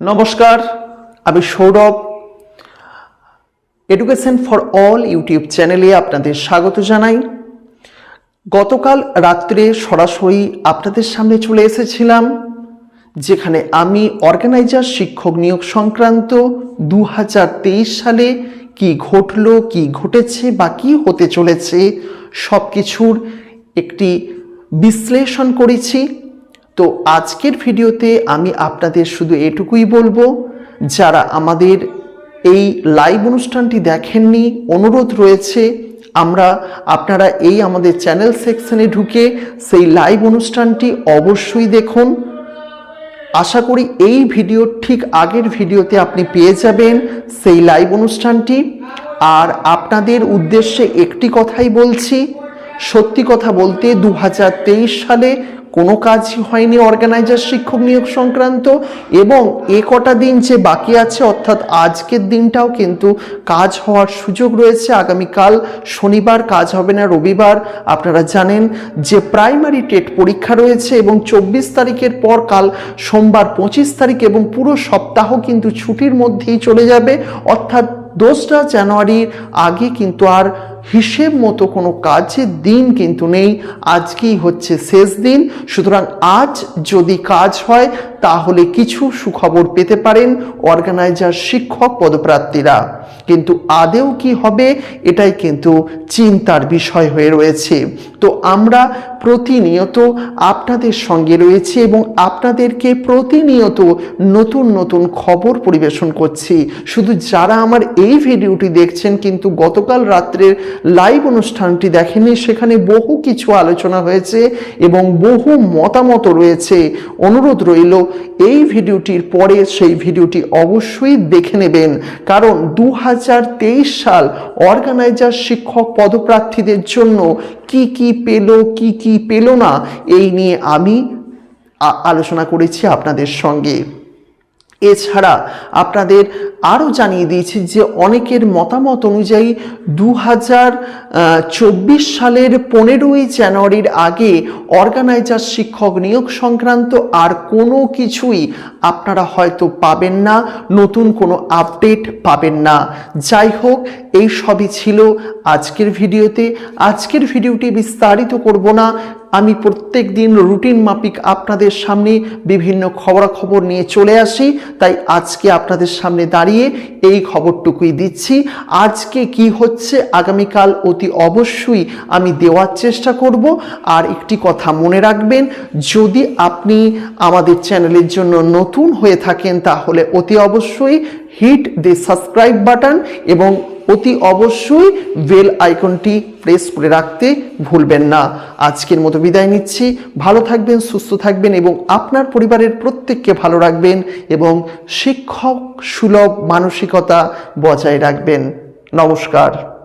নমস্কার, আমি Saurav. Education for all YouTube চ্যানেলে আপনাদের স্বাগত জানাই। গতকাল রাত্রে সরাসরি আপনাদের সামনে চলে এসেছিলাম, যেখানে আমি অর্গানাইজার শিক্ষক নিয়োগ সংক্রান্ত দু হাজার তেইশ সালে কি ঘটলো, কি ঘটেছে বা কি হতে চলেছে সব কিছুর একটি বিশ্লেষণ করেছি। তো আজকের ভিডিওতে আমি আপনাদের শুধু এটুকুই বলব, যারা আমাদের এই লাইভ অনুষ্ঠানটি দেখেননি, অনুরোধ রয়েছে, আমরা আপনারা এই আমাদের চ্যানেল সেকশনে ঢুকে সেই লাইভ অনুষ্ঠানটি অবশ্যই দেখুন। আশা করি এই ভিডিওর ঠিক আগের ভিডিওতে আপনি পেয়ে যাবেন সেই লাইভ অনুষ্ঠানটি। আর আপনাদের উদ্দেশ্যে একটি কথাই বলছি সত্যি কথা বলতে দু হাজার তেইশ সালে কোনো কাজই হয়নি অর্গানাইজার শিক্ষক নিয়োগ সংক্রান্ত এবং এ কটা দিন যে বাকি আছে, অর্থাৎ আজকের দিনটাও কিন্তু কাজ হওয়ার সুযোগ রয়েছে। আগামীকাল শনিবার কাজ হবে না, রবিবার। আপনারা জানেন যে প্রাইমারি টেট পরীক্ষা রয়েছে এবং চব্বিশ তারিখের পর কাল সোমবার পঁচিশ তারিখ এবং পুরো সপ্তাহ কিন্তু ছুটির মধ্যেই চলে যাবে। অর্থাৎ দোসরা জানুয়ারির আগে কিন্তু আর হিসেব মতো কোনো কাজের দিন কিন্তু নেই। আজকেই হচ্ছে শেষ দিন। সুতরাং আজ যদি কাজ হয় তাহলে কিছু সুখবর পেতে পারেন অর্গানাইজার শিক্ষক, পদপ্রার্থীরা। কিন্তু আদেও কি হবে, এটাই কিন্তু চিন্তার বিষয় হয়ে রয়েছে। তো আমরা প্রতিনিয়ত আপনাদের সঙ্গে রয়েছি এবং আপনাদেরকে প্রতিনিয়ত নতুন নতুন খবর পরিবেশন করছি। শুধু যারা আমার এই ভিডিওটি দেখছেন কিন্তু গতকাল রাত্রের লাইভ অনুষ্ঠানটি দেখেনি সেখানে বহু কিছু আলোচনা হয়েছে এবং বহু মতামত রয়েছে। অনুরোধ রইল এই ভিডিওটির পরে সেই ভিডিওটি অবশ্যই দেখে নেবেন। কারণ দু হাজার তেইশ সাল অর্গানাইজার শিক্ষক পদপ্রার্থীদের জন্য কি কি পেল, কি কি পেল না, এই নিয়ে আমি আলোচনা করেছি আপনাদের সঙ্গে। এছাড়া আপনাদের আরও জানিয়ে দিয়েছি যে অনেকের মতামত অনুযায়ী দু হাজার চব্বিশ সালের পনেরোই জানুয়ারির আগে অর্গানাইজার শিক্ষক নিয়োগ সংক্রান্ত আর কোনো কিছুই আপনারা হয়তো পাবেন না, নতুন কোনো আপডেট পাবেন না। যাই হোক, এই সবই ছিল আজকের ভিডিওতে। আজকের ভিডিওটি বিস্তারিত করব না। আমি প্রত্যেক দিন রুটিন মাফিক আপনাদের সামনে বিভিন্ন খবরাখবর নিয়ে চলে আসি, তাই আজকে আপনাদের সামনে দাঁড়িয়ে এই খবরটুকুই দিচ্ছি। আজকে কি হচ্ছে আগামীকাল অতি অবশ্যই আমি দেওয়ার চেষ্টা করব। আর একটি কথা মনে রাখবেন, যদি আপনি আমাদের চ্যানেলের জন্য নতুন হয়ে থাকেন, তাহলে অতি অবশ্যই হিট দি সাবস্ক্রাইব বাটন এবং অতি অবশ্যই বেল আইকনটি প্রেস করে রাখতে ভুলবেন না। আজকের মতো বিদায় নিচ্ছি। ভালো থাকবেন, সুস্থ থাকবেন এবং আপনার পরিবারের প্রত্যেককে ভালো রাখবেন এবং শিক্ষক সুলভ মানসিকতা বজায় রাখবেন। নমস্কার।